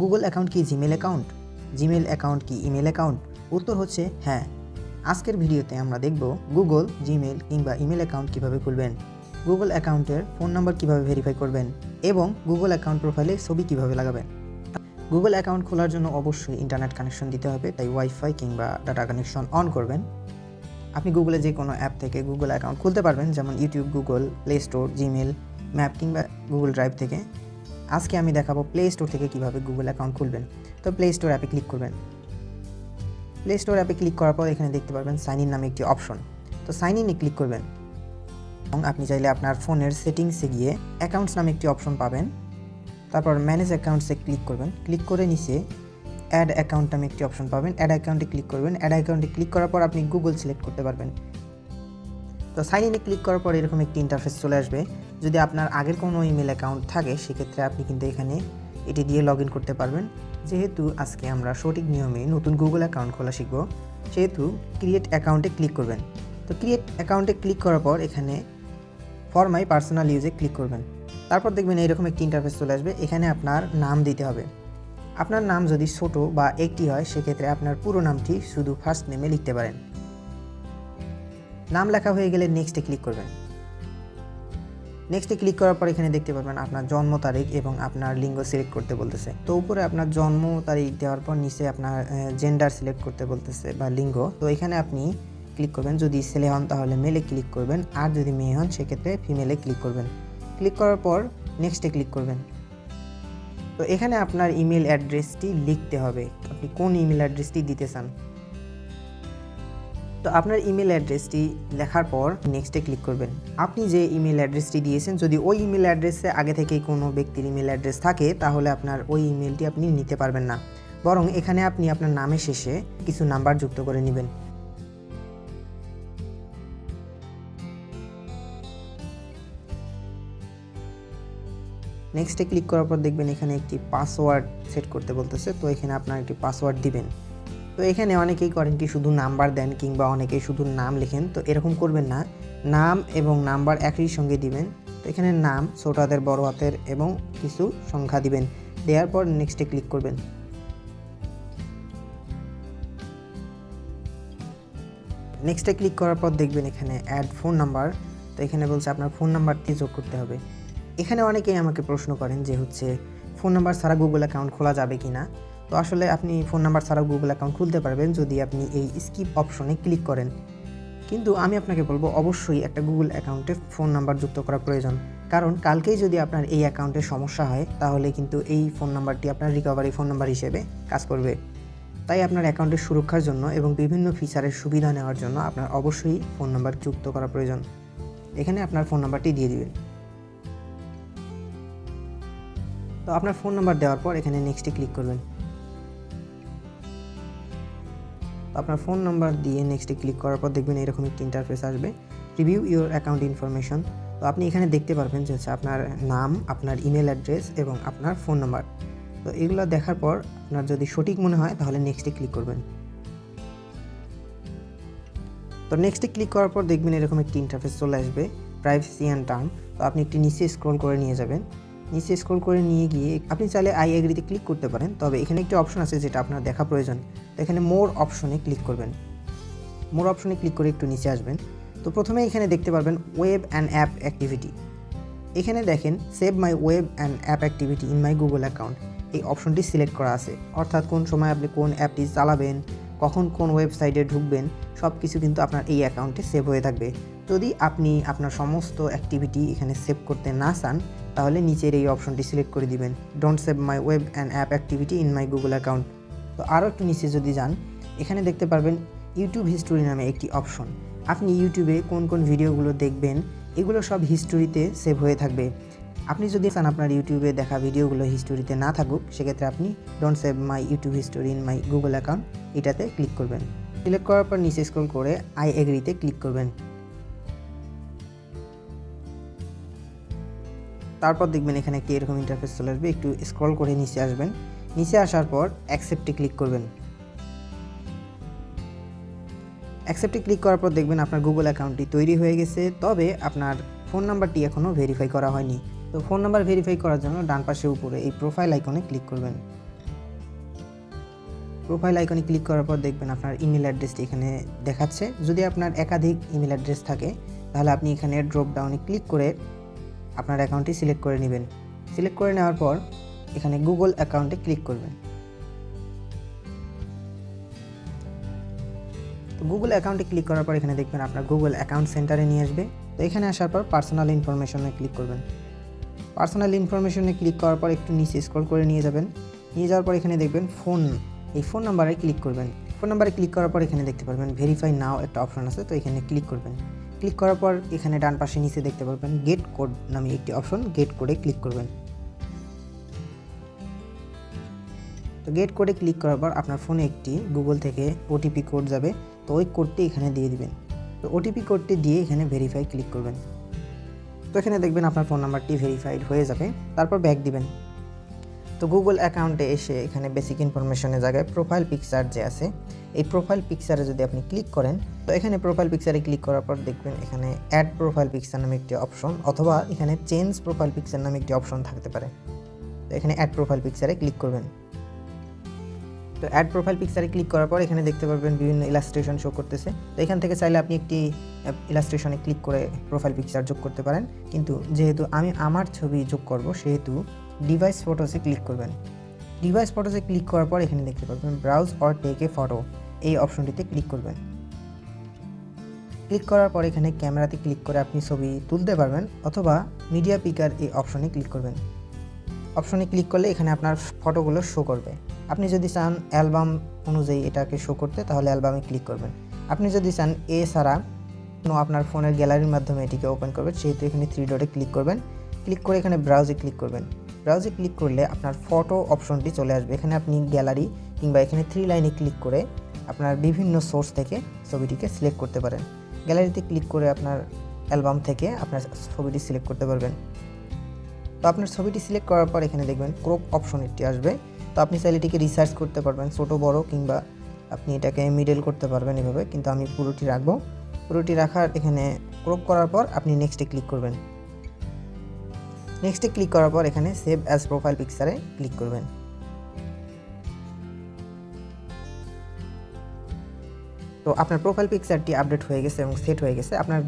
Google account কি Gmail account Gmail account কি email account উত্তর হচ্ছে হ্যাঁ। আজকের ভিডিওতে আমরা দেখব গুগল জিমেল কিংবা ইমেল অ্যাকাউন্ট কীভাবে খুলবেন। গুগল অ্যাকাউন্টের ফোন নাম্বার কীভাবে ভেরিফাই করবেন এবং গুগল অ্যাকাউন্ট প্রোফাইলে ছবি কীভাবে লাগাবেন। গুগল অ্যাকাউন্ট খোলার জন্য অবশ্যই ইন্টারনেট কানেকশন দিতে হবে, তাই ওয়াইফাই কিংবা ডাটা কানেকশন অন করবেন। আপনি গুগলে যে কোনো অ্যাপ থেকে গুগল অ্যাকাউন্ট খুলতে পারবেন, যেমন YouTube Google Play Store Gmail map কিংবা গুগল ড্রাইভ থেকে। আজকে আমি দেখাবো প্লে স্টোর থেকে কীভাবে গুগল অ্যাকাউন্ট খুলবেন। তো প্লে স্টোর অ্যাপে ক্লিক করবেন। প্লে স্টোর অ্যাপে ক্লিক করার পর এখানে দেখতে পারবেন সাইন ইন নামে একটি অপশন তো সাইন ইনে ক্লিক করবেন। এবং আপনি চাইলে আপনার ফোনের সেটিংসে গিয়ে অ্যাকাউন্টস নামে একটি অপশন পাবেন। তারপর ম্যানেজ অ্যাকাউন্টসে ক্লিক করবেন। ক্লিক করে নিচে অ্যাড অ্যাকাউন্ট নামে একটি অপশন পাবেন। অ্যাড অ্যাকাউন্টে ক্লিক করবেন। অ্যাড অ্যাকাউন্টে ক্লিক করার পর আপনি গুগল সিলেক্ট করতে পারবেন। তো সাইন ইনে ক্লিক করার পর এরকম একটি ইন্টারফেস চলে আসবে। যদি আপনার আগের কোনো ইমেল অ্যাকাউন্ট থাকে, সেক্ষেত্রে আপনি কিন্তু এখানে এটি দিয়ে লগ ইন করতে পারবেন। যেহেতু আজকে আমরা সঠিক নিয়মে নতুন গুগল অ্যাকাউন্ট খোলা শিখব, সেহেতু ক্রিয়েট অ্যাকাউন্টে ক্লিক করবেন। তো ক্রিয়েট অ্যাকাউন্টে ক্লিক করার পর এখানে ফর মাই পার্সোনাল ইউজে ক্লিক করবেন। তারপর দেখবেন এরকম একটি ইন্টারফেস চলে আসবে, এখানে আপনার নাম দিতে হবে। আপনার নাম যদি ছোট বা একটি হয়, সেক্ষেত্রে আপনার পুরো নামটি শুধু ফার্স্ট নেমে লিখতে পারেন। নাম লেখা হয়ে গেলে নেক্সটে ক্লিক করবেন। নেক্সটে ক্লিক করার পর এখানে দেখতে পারবেন আপনার জন্ম তারিখ এবং আপনার লিঙ্গ সিলেক্ট করতে বলতেছে। তো উপরে আপনার জন্ম তারিখ দেওয়ার পর নিচে আপনার জেন্ডার সিলেক্ট করতে বলতেছে বা লিঙ্গ। তো এখানে আপনি ক্লিক করবেন, যদি ছেলে হন তাহলে মেলে ক্লিক করবেন, আর যদি মেয়ে হন সেক্ষেত্রে ফিমেলে ক্লিক করবেন। ক্লিক করার পর নেক্সটে ক্লিক করবেন। তো এখানে আপনার ইমেল অ্যাড্রেসটি লিখতে হবে। আপনি কোন ইমেল অ্যাড্রেসটি দিতে চান? তো আপনার ইমেল অ্যাড্রেসটি লেখার পর নেক্সটে ক্লিক করবেন। আপনি যে ইমেল অ্যাড্রেসটি দিয়েছেন, যদি ওই ইমেল অ্যাড্রেসে আগে থেকেই কোনো ব্যক্তির ইমেল অ্যাড্রেস থাকে, তাহলে আপনার ওই ইমেলটি আপনি নিতে পারবেন না। বরং এখানে আপনি আপনার নামের শেষে কিছু নাম্বার যুক্ত করে নেবেন। নেক্সটে ক্লিক করার পর দেখবেন এখানে একটি পাসওয়ার্ড সেট করতে বলতেছে, তো এখানে আপনার একটি পাসওয়ার্ড দিবেন। তো এখানে অনেকেই করেন কি শুধু নাম্বার দেন কিংবা অনেকেই শুধু নাম লেখেন, তো এরকম করবেন না। নাম এবং নাম্বার একই সঙ্গে দিবেন। তো এখানে নাম, ছোট হাতের, বড় হাতের এবং কিছু সংখ্যা দিবেন। দেওয়ার পর নেক্সটে ক্লিক করবেন। নেক্সটে ক্লিক করার পর দেখবেন এখানে অ্যাড ফোন নাম্বার তো এখানে বলছে আপনার ফোন নাম্বারটি যোগ করতে হবে। এখানে অনেকেই আমাকে প্রশ্ন করেন যে হচ্ছে ফোন নাম্বার ছাড়া গুগল অ্যাকাউন্ট খোলা যাবে কি না তো আসলে আপনি ফোন নাম্বার ছাড়াও গুগল অ্যাকাউন্ট খুলতে পারবেন যদি আপনি এই স্কিপ অপশনে ক্লিক করেন। কিন্তু আমি আপনাকে বলব, অবশ্যই একটা গুগল অ্যাকাউন্টে ফোন নাম্বার যুক্ত করা প্রয়োজন। কারণ কালকেই যদি আপনার এই অ্যাকাউন্টে সমস্যা হয়, তাহলে কিন্তু এই ফোন নাম্বারটি আপনার রিকভারি ফোন নাম্বার হিসেবে কাজ করবে। তাই আপনার অ্যাকাউন্টের সুরক্ষার জন্য এবং বিভিন্ন ফিচারের সুবিধা নেওয়ার জন্য আপনার অবশ্যই ফোন নাম্বার যুক্ত করা প্রয়োজন। এখানে আপনার ফোন নাম্বারটি দিয়ে দিবেন। তো আপনার ফোন নাম্বার দেওয়ার পর এখানে নেক্সটে ক্লিক করবেন। আপনার ফোন নাম্বার দিয়ে নেক্সটে ক্লিক করার পর দেখবেন এরকম একটি ইন্টারফেস আসবে। রিভিউ ইউর অ্যাকাউন্ট ইনফরমেশন তো আপনি এখানে দেখতে পারবেন যে হচ্ছে আপনার নাম, আপনার ইমেল অ্যাড্রেস এবং আপনার ফোন নাম্বার তো এগুলো দেখার পর আপনার যদি সঠিক মনে হয়, তাহলে নেক্সটে ক্লিক করবেন। তো নেক্সটে ক্লিক করার পর দেখবেন এরকম একটি ইন্টারফেস চলে আসবে প্রাইভেসি অ্যান্ড টার্ম তো আপনি একটি নিচে স্ক্রল করে নিয়ে যাবেন। নিচে স্ক্রল করে নিয়ে গিয়ে, আপনি চাইলে আই এগ্রিতে ক্লিক করতে পারেন। তবে এখানে একটি অপশন আছে যেটা আপনার দেখা প্রয়োজন। তো এখানে মোর অপশনে ক্লিক করবেন। মোর অপশনে ক্লিক করে একটু নিচে আসবেন। তো প্রথমে এখানে দেখতে পারবেন ওয়েব অ্যান্ড অ্যাপ অ্যাক্টিভিটি এখানে দেখেন save my web and app activity in my Google account এই অপশনটি সিলেক্ট করা আছে। অর্থাৎ কোন সময় আপনি কোন অ্যাপটি চালাবেন, কখন কোন ওয়েবসাইটে ঢুকবেন সব কিছু কিন্তু আপনার এই অ্যাকাউন্টে সেভ হয়ে থাকবে। যদি আপনি আপনার সমস্ত অ্যাক্টিভিটি এখানে সেভ করতে না চান, তাহলে নিচের এই অপশনটি সিলেক্ট করে দিবেন। Don't save my web and app activity in my Google account তো আরও একটু নিচে যদি যান, এখানে দেখতে পারবেন ইউটিউব হিস্টোরি নামে একটি অপশন আপনি ইউটিউবে কোন কোন ভিডিওগুলো দেখবেন, এগুলো সব হিস্টোরিতে সেভ হয়ে থাকবে। আপনি যদি চান আপনার ইউটিউবে দেখা ভিডিওগুলো হিস্টোরিতে না থাকুক, সেক্ষেত্রে আপনি don't save my YouTube history in my Google account এটাতে ক্লিক করবেন। সিলেক্ট করার পর নিচে স্ক্রল করে আই এগ্রিতে ক্লিক করবেন। তারপর দেখবেন এখানে একটি এরকম ইন্টারফেস চলে আসবে, একটু স্ক্রল করে নিচে আসবেন। নিচে আসার পর অ্যাকসেপ্টে ক্লিক করবেন। অ্যাকসেপ্টে ক্লিক করার পর দেখবেন আপনার গুগল অ্যাকাউন্টটি তৈরি হয়ে গেছে, তবে আপনার ফোন নাম্বারটি এখনও ভেরিফাই করা হয়নি। তো ফোন নাম্বার ভেরিফাই করার জন্য ডান পাশে উপরে এই প্রোফাইল আইকনে ক্লিক করবেন। প্রোফাইল আইকনে ক্লিক করার পর দেখবেন আপনার ইমেল অ্যাড্রেসটি এখানে দেখাচ্ছে। যদি আপনার একাধিক ইমেল অ্যাড্রেস থাকে, তাহলে আপনি এখানে ড্রপ ডাউনে ক্লিক করে আপনার অ্যাকাউন্টটি সিলেক্ট করে নেবেন। সিলেক্ট করে নেওয়ার পর এখানে গুগল অ্যাকাউন্টে ক্লিক করবেন। তো গুগল অ্যাকাউন্টে ক্লিক করার পর এখানে দেখবেন আপনার গুগল অ্যাকাউন্ট সেন্টারে নিয়ে আসবে। তো এখানে আসার পর পার্সোনাল ইনফরমেশনে ক্লিক করবেন। পার্সোনাল ইনফরমেশনে ক্লিক করার পর একটু নিচে স্ক্রল করে নিয়ে যাবেন। নিয়ে যাওয়ার পর এখানে দেখবেন ফোন এই ফোন নাম্বারে ক্লিক করবেন। ফোন নাম্বারে ক্লিক করার পর এখানে দেখতে পারবেন ভেরিফাই নাও একটা অপশন আছে, তো এখানে ক্লিক করবেন। ক্লিক করার পর এখানে ডান পাশে নিচে দেখতে পারবেন গেট কোড নামে একটি অপশন গেট কোডে ক্লিক করবেন। তো গেট কোডে ক্লিক করার পর আপনার ফোনে একটি গুগল থেকে ওটিপি কোড যাবে। তো ওই কোডটি এখানে দিয়ে দিবেন। তো ওটিপি কোডটি দিয়ে এখানে ভেরিফাই ক্লিক করবেন। তো এখানে দেখবেন আপনার ফোন নাম্বারটি ভেরিফাইড হয়ে যাবে। তারপর ব্যাক দিবেন। তো গুগল অ্যাকাউন্টে এসে এখানে বেসিক ইনফরমেশনের জায়গায় প্রোফাইল পিকচার যে আছে, এই প্রোফাইল পিকচারে যদি আপনি ক্লিক করেন, তো এখানে প্রোফাইল পিকচারে ক্লিক করার পর দেখবেন এখানে অ্যাড প্রোফাইল পিকচার নামে একটি অপশন অথবা এখানে চেঞ্জ প্রোফাইল পিকচার নামে একটি অপশন থাকতে পারে। তো এখানে অ্যাড প্রোফাইল পিকচারে ক্লিক করবেন। তো অ্যাড প্রোফাইল পিকচারে ক্লিক করার পর এখানে দেখতে পারবেন বিভিন্ন ইলাস্ট্রেশন শো করতেছে। তো এখান থেকে চাইলে আপনি একটি ইলাস্ট্রেশনে ক্লিক করে প্রোফাইল পিকচার যোগ করতে পারেন। কিন্তু যেহেতু আমি আমার ছবি যোগ করব, সেহেতু ডিভাইস ফটোসে ক্লিক করবেন। ডিভাইস ফটোসে ক্লিক করার পর এখানে দেখতে পারবেন browse or take a photo এই অপশনটিতে ক্লিক করবেন। ক্লিক করার পর এখানে ক্যামেরাতে ক্লিক করে আপনি ছবি তুলতে পারবেন অথবা মিডিয়া পিকার এই অপশনে ক্লিক করবেন। অপশনে ক্লিক করলে এখানে আপনার ফটোগুলো শো করবে। আপনি যদি চান অ্যালবাম অনুযায়ী এটাকে শো করতে, তাহলে অ্যালবামে ক্লিক করবেন। আপনি যদি চান এ ছাড়া আপনার ফোনের গ্যালারির মাধ্যমে এটিকে ওপেন করবেন, সেহেতু এখানে থ্রি ডটে ক্লিক করবেন। ক্লিক করে এখানে ব্রাউজে ক্লিক করবেন। ব্রাউজে ক্লিক করলে আপনার ফটো অপশনটি চলে আসবে। এখানে আপনি গ্যালারি কিংবা এখানে থ্রি লাইনে ক্লিক করে আপনার বিভিন্ন সোর্স থেকে ছবিটিকে সিলেক্ট করতে পারেন। গ্যালারিতে ক্লিক করে আপনার অ্যালবাম থেকে আপনার ছবিটি সিলেক্ট করতে পারবেন। তো আপনার ছবিটি সিলেক্ট করার পর এখানে দেখবেন ক্রপ অপশন একটি আসবে। তো আপনি চাইলে এটিকে রিসার্চ করতে পারবেন, ছোটো, বড়, কিংবা আপনি এটাকে মিডল করতে পারবেন এভাবে। কিন্তু আমি পুরোটি রাখব। পুরোটি রাখার এখানে ক্রপ করার পর আপনি নেক্সটে ক্লিক করবেন। নেক্সটে ক্লিক করার পর এখানে সেভ অ্যাজ প্রোফাইল পিকচারে ক্লিক করবেন। তো আপনার প্রোফাইল পিকচারটি আপডেট হয়ে গেছে এবং সেট হয়ে গেছে। আপনার